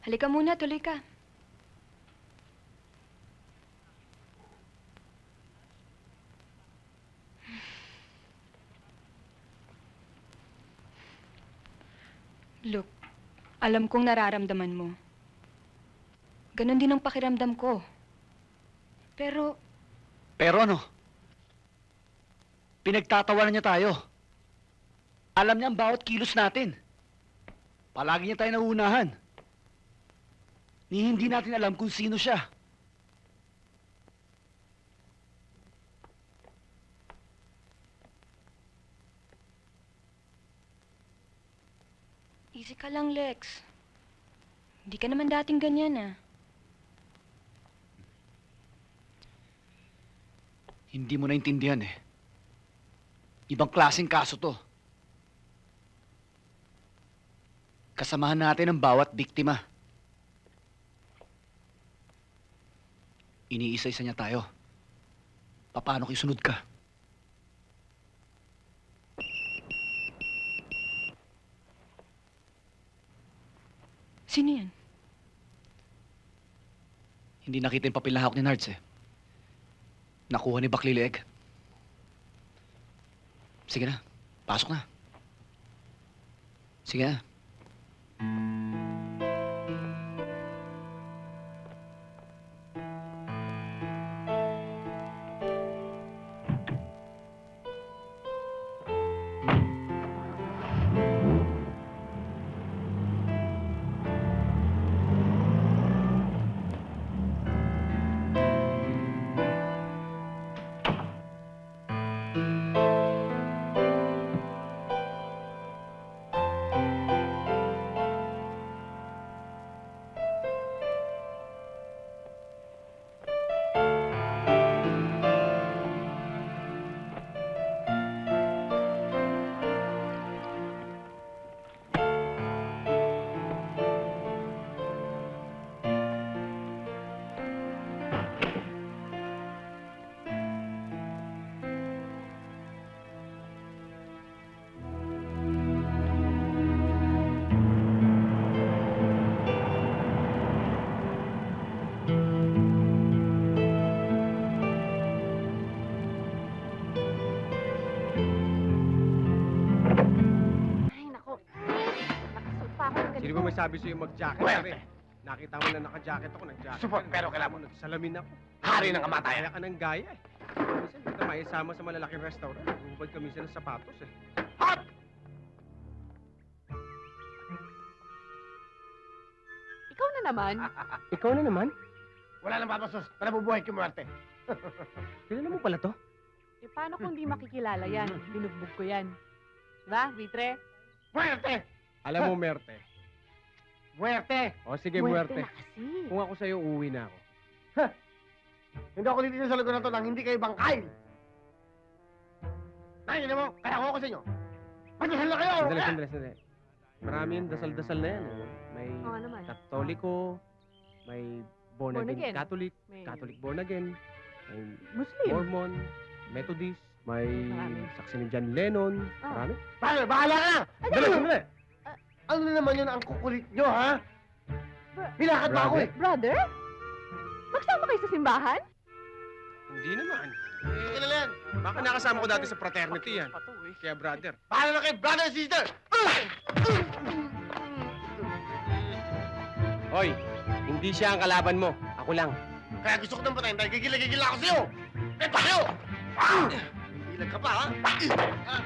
Halika muna, tuloy ka. Look, alam kong nararamdaman mo. Ganon din ang pakiramdam ko. Pero, Pero ano? Pinagtatawanan niya tayo. Alam niya ang bawat kilos natin. Palagi niya tayo nauunahan. Ni hindi natin alam kung sino siya. easy ka lang, Lex. Hindi ka naman dating ganyan, ah. Hindi mo naintindihan eh. Ibang klaseng kaso to. Kasamahan natin ang bawat biktima. Iniisa-isa niya tayo. Paano kung sunod ka? Sino yan? Hindi nakita yung papel na hawak ni Nards eh. Nakuha ni Baklileg. Sige na, pasok na. Sige na. Ay, ng ganito. Sino ba may sabi sa'yo mag-jacket Well, ka rin? Nakita mo na naka-jacket ako, nag-jacket Support, ka pero kailangan mo- Nagsalamin ako. Hari ng kamatayan. Kaya ka ng gaya eh. Minsan kita maisama sa malalaking restaurant. Hubad kami sa sapatos eh. Hot! Ikaw na naman. Ikaw na naman? Wala nang papasos na nabubuhay kay Muerte. Kilala mo pala to? Eh, paano kung di makikilala yan? Binugbog ko yan. Diba, Vitre? Muerte! Alam mo, Merte. Muerte! O sige, Muerte. na kasi. Kung ako sa'yo, uuwi na ako. Hindi ako dito sa lugar na to nang hindi kayo bangkay! Nakikita mo, kaya ako ako sa inyo. Pagdasal na kayo! Sandali, sandali, sandali. Marami yung dasal-dasal na yan. eh. May Oo nga naman. Katoliko, may born, Born again, again. Catholic, May Catholic born again, may Muslim. Mormon, Methodist, may Marami. saksi ni John Lennon, Ah. marami. Bakit? Bahala ka na! Ano? Dali, sandali! Ano na naman yun ang kukulit nyo, ha? Bra- Nilakad ba ako Brother? eh? Brother? Magsama kayo sa simbahan? Hindi naman. Sige na yan. Baka nakasama ko dati sa fraternity yan. Kaya brother. Bahala na kayo, brother and sister! Hoy, hindi siya ang kalaban mo. Ako lang. Kaya gusto ko nang patayin dahil gigila-gigila ako sa'yo! Eh, bakit? Ilag ka pa, ha? Ah,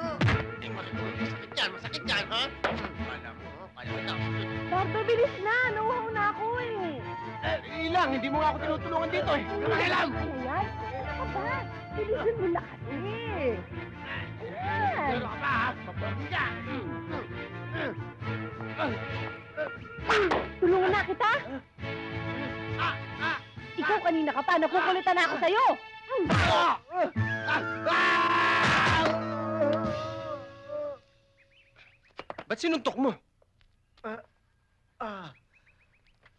ah. Eh, masakit yan, masakit yan, ha? Bardo, bilis na! Nauhaw na ako eh! Eh, ilang, hindi mo nga ako tinutulungan dito eh. Pakialam! Ano yan? Ano ba? Bilisan mo lakas eh! Ayan! Pero ka pa, ha? Pabordi ka! Tulungan na kita! Ah! Ah! Ikaw kanina ka pa, nakukulitan na ako sa'yo! Ah! Ah! Ah! Ba't sinuntok mo? Ah! Ah!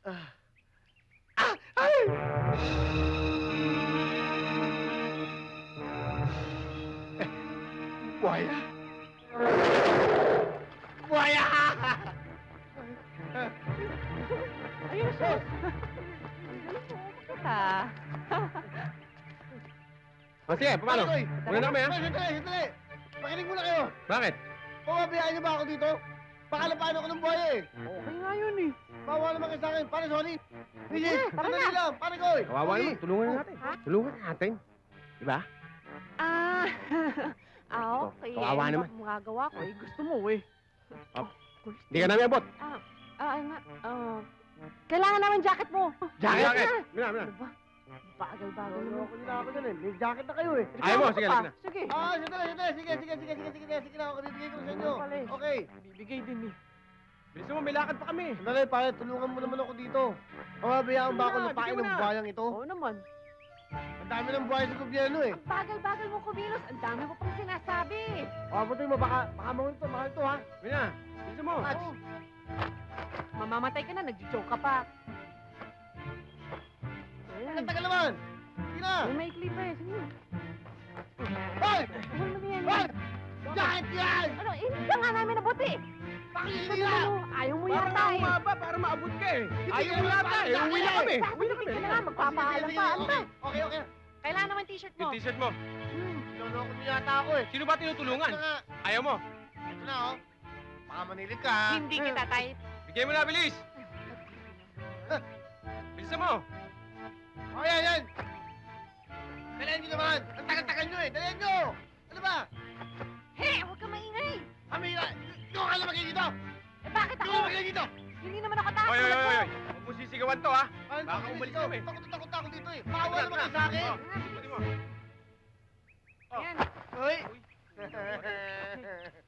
Ah! Ay! Eh, Buhaya! Buhaya! Ayun, sus. Kita. O sige, paano? Oy, Muna na kami, ha? Oy, Sandali, sandali. Makinig muna kayo. Bakit? Pababayaan niyo ba ako dito? Pakalapain ako ng buhay eh. Okay nga yun eh. Bawa naman kayo sa akin. Pare, sorry. Mrs. tara sandali na. lang. Pare Koy. Kawawa Sorry. naman, tulungan na natin. Ha? Tulungan natin. Diba? Ah, ah, okay. Kawawa Eh, naman. ano magagawa ko eh. Gusto mo eh. Hindi ka namin abot. Ah, ah, nga. Ah, kailangan naman jacket mo. Jacket? na. Mina, mina. Ano ba? Bagal-bagal mo. Lolo ko nila ako dyan eh. May jacket na kayo eh. Ayaw mo, sige, ka pa. sige na. Sige. Ah, sandali, sandali. Sige, sige, sige, sige, sige, sige na ako. Bibigay ko na sa inyo. Pala eh? Okay. Bibigay din eh. Bilisan mo, may lakad pa kami. Sandali, pare. Tulungan mo naman ako dito. Pababayaan ba ako Sige na, ng na. bayang ito? Oo naman. Ang dami ng buhay sa gobyerno eh. Ang bagal-bagal mo kumilos. Ang dami mo pang sinasabi. Papabutin mo, baka, baka mahal to, mahal to ha. Mina, bilisan mo. Oo. Mamamatay ka na, nagjo-joke ka pa. Ang tagal naman. Sige na. May maikli pa eh. Sige. Hoy! Mahal mo yan. Hoy! Jacket yan! Ano, eh, hindi ka nga namin nabuti. Hindi na? mo, ayaw mo Para yata eh. umaba, para maabot ka eh. Ayaw mo yata naman, eh. Uwi na kami. Uwi na kami. ka na nga, magpapaalam Sige, pa. sige, Ano ba? okay. Okay. Kailangan naman t-shirt mo. Yung t-shirt mo. Hmm. Loloko niyo yata ako eh. Sino ba tinutulungan? Ito nga. Ayaw mo. Ito na oh. Baka manilid ka. Hindi kita type. Bigay mo na, bilis. Bilisan mo. O yan, yan. Dalihan niyo naman. Ang tagal-tagal niyo eh. Dalihan niyo. Ano ba? Hey, huwag ka maingay. Amira, doon ka lumagay dito. Eh, bakit Doon ako? ka lumagay dito. Hindi naman ako takot. Oy, oy, oy, oy. Huwag mo sisigawan to, ha? Baka umalis dito. kami. Takot, takot, takot dito eh. Tara, naman kayo sa akin. Oh, pwede mo. Ayan. Hoy.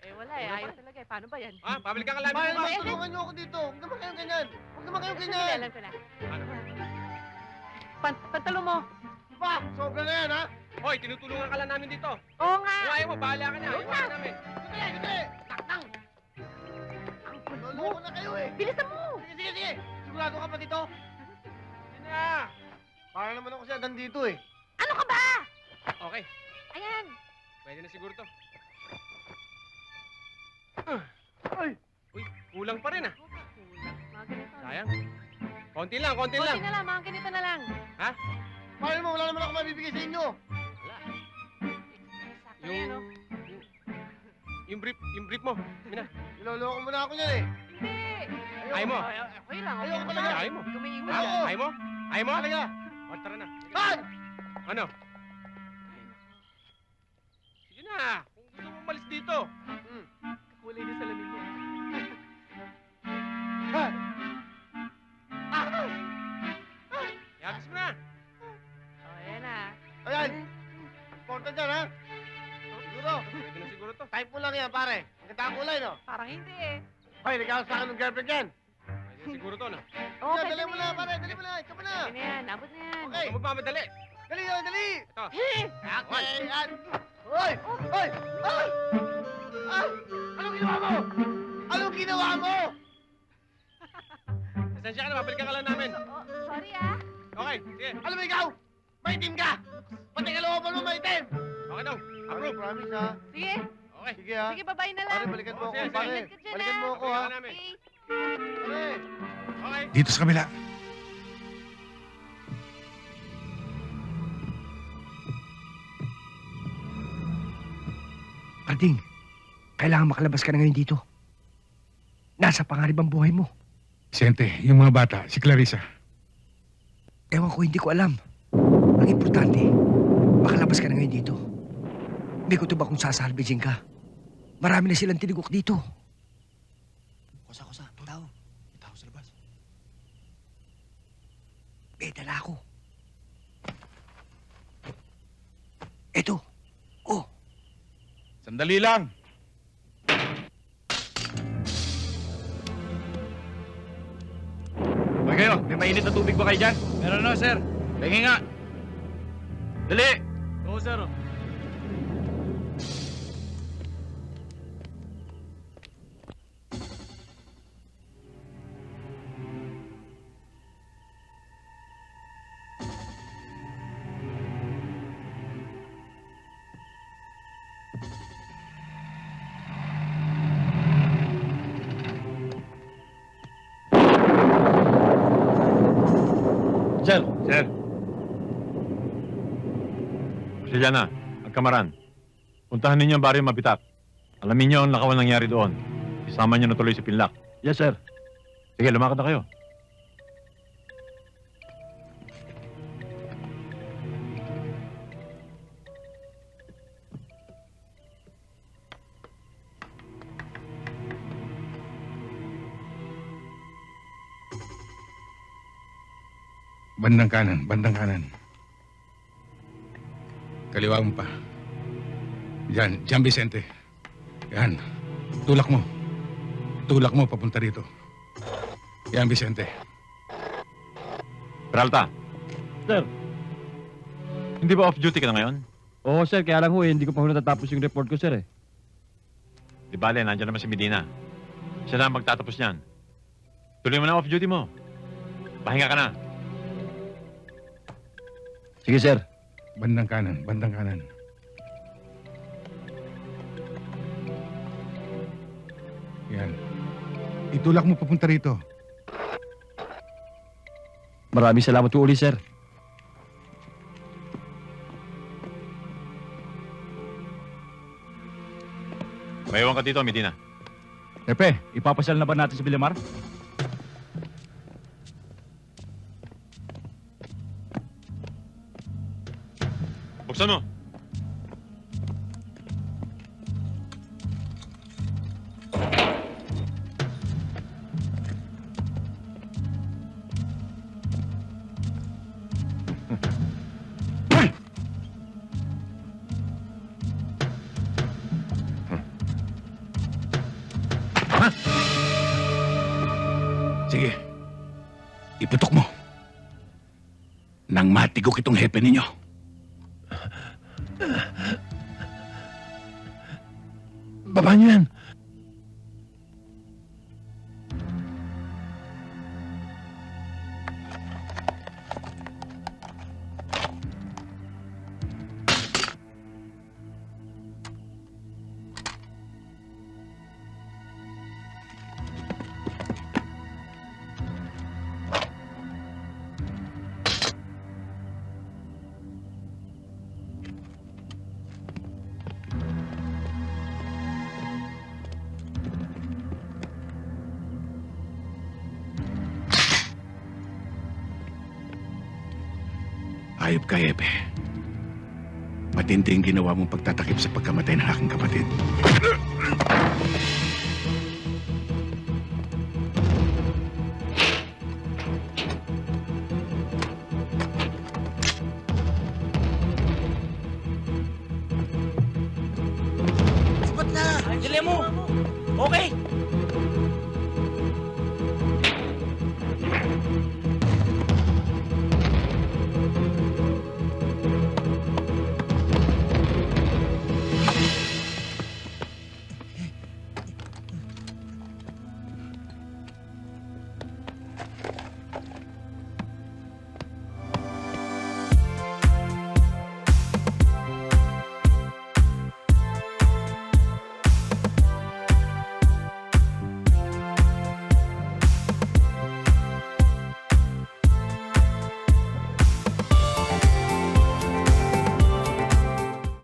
Eh, wala eh. Ayaw talaga eh. Paano ba yan? Ha? Pabalik ka ka labi Mahal mo ba? naman, tulungan niyo ako dito. Huwag naman kayong ganyan. Huwag naman kayong Sandali, ganyan. alam ko na. Ano? Pan pantalo mo. Pa, sobra na yan ha. Hoy, tinutulungan ka lang namin dito. Oo nga. Kung ayaw mo, bahala ka na. Ayaw ka namin. Sige, sige. Taktang. Ang kulit mo. Na kayo eh. Bilisan mo. Sige, sige, sige. Sigurado ka pa dito. Sige na. Para naman ako siya dito eh. Ano ka ba? Okay, Ayan. pwede na siguro to. Ay! Uy, kulang pa rin ah. Ganito. Sayang. Konti lang, konti lang. Konti na lang. Mga ganito na lang. Paano mo? Wala naman ako mabibigay sa inyo. Wala. Sakto yan, oh. Yung, yung brief, yung brief mo. Mina, Niloloko mo na ako niyan eh. Hindi. Ayaw mo? Ay, Okay lang. Okay Ayoko lang. talaga. Ayaw mo? Ha? yan. Oo. Ayaw mo? Ayaw mo? Talaga. O, tara na. Han! Ano? Sige na. Kung gusto mo umalis dito. Kulay na salamin mo. Important dyan ha. Siguro. Pwede na siguro to. Type mo lang yan pare. Ang ganda ang kulay no. Parang hindi eh. Hoy, nagkakaroon sa akin ng girlfriend yan. Pwede na siguro to, no? Oo, Yan, pwede dali mo na na yan. pare. Dali mo na. Ikaw mo na. Pwede na yan. Abot na yan. Okay. Huwag magmamadali. Dali oh, dali. Ito. Okay. Yan. Hoy! Hoy! Ay! Ay! Anong ginawa mo? Anong ginawa mo? Pasensya ka na, mabalikan ka lang namin. Oh, sorry ah. Okay, sige. Alam mo ikaw? Maitim ka! Pati kalooban mo maitim! Okay daw. Approve. promise ha. Sige. Okay. Sige ha. Sige, babay na Pare, lang. balikan mo Oh, ako, sige, sige. pare. Ka Balikan mo ako, ha. namin. Okay. Pare. Okay. Dito sa kabila. Parding, kailangan makalabas ka na ngayon dito. Nasa pangarib ang buhay mo. Sente, yung mga bata, si Clarissa. Ewan ko, hindi ko alam. Ang importante, makalabas ka na ngayon dito. May kutob akong sasalvaging ka. Marami na silang tinigok dito. Kusa, kusa, tao. May tao sa labas. May dala ako. Eto. Oh, Sandali lang. Hoy kayo, may mainit na tubig ba kayo dyan? Meron na, sir. Tingin nga. Dali! Oo, sir. Sir. Sir. Siliana, at Kamaran. Puntahan ninyo ang baryo mabitak. Alamin niyo ang lakawan nangyari doon. Isama niyo na tuloy si Pinlak. Yes, sir. Sige, lumakad na kayo. Bandang kanan, bandang kanan. Kaliwa mo pa. Yan, Jan Vicente. Yan. Tulak mo. Tulak mo papunta rito. Yan, Vicente. Peralta. Sir. Hindi ba off-duty ka na ngayon? Oo, sir. Kaya lang ho, eh, hindi ko pa ho natatapos yung report ko, sir, eh. Di bale, nandiyan naman si Medina. Siya na ang magtatapos niyan. Tuloy mo na off-duty mo. Pahinga ka na. Sige, sir. Bandang kanan, bandang kanan. Yan. Itulak mo papunta rito. Maraming salamat po uli, sir. Maiwan ka dito, Medina. Epe, ipapasal na ba natin sa Bilamar? Buksan mo. Sige. Iputok mo. Nang matigok itong hepe ninyo. Baba niyo. Ayop ka, Hepe. Matindi ang ginawa mong pagtatakip sa pagkamatay ng aking kapatid.